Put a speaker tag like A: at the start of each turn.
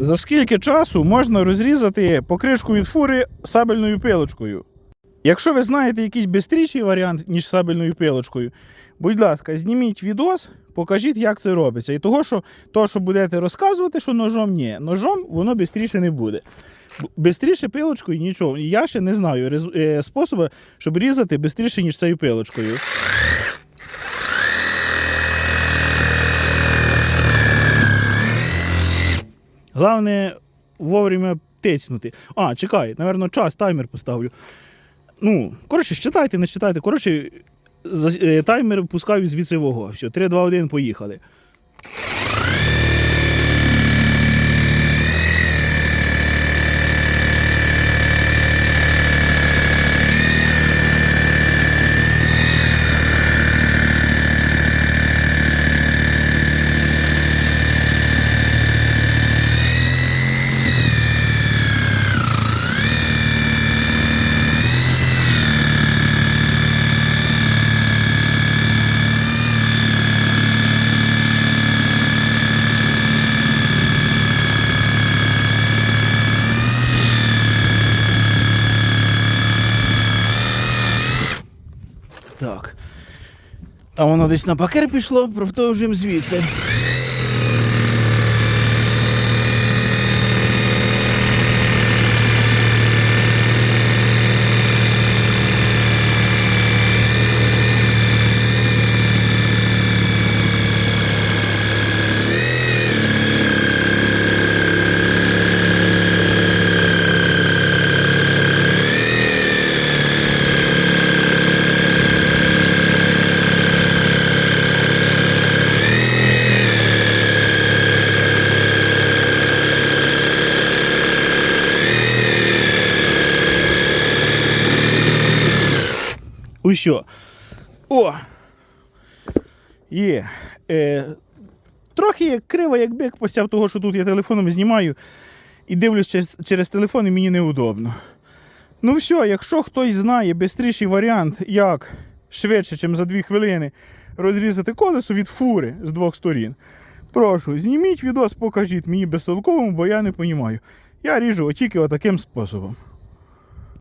A: За скільки часу можна розрізати покришку від фури сабельною пилочкою? Якщо ви знаєте якийсь бистріший варіант, ніж сабельною пилочкою, будь ласка, зніміть відос, покажіть, як це робиться. І того, що, то, що будете розказувати, що ножом ні, ножом воно швидше не буде. Бистріше пилочкою нічого. Я ще не знаю е, способу, щоб різати швидше, ніж цією пилочкою. Головне вовремя тицнути. А, чекай, напевно, час, таймер поставлю. Ну, коротше, считайте, не считайте. Коротше, е, таймер пускаю з віцевого. Все, 3, 2, 1, поїхали. Так. Там воно десь на пакер пішло, продовжуємо звідси. Ось. О! Є. Е, трохи криво, як бик, постяв того, що тут я телефоном знімаю і дивлюсь через, через телефон, і мені неудобно. Ну все, якщо хтось знає бистріший варіант, як швидше, ніж за 2 хвилини, розрізати колесо від фури з двох сторін, прошу, зніміть відос, покажіть мені безтолковому, бо я не розумію. Я ріжу тільки отаким способом.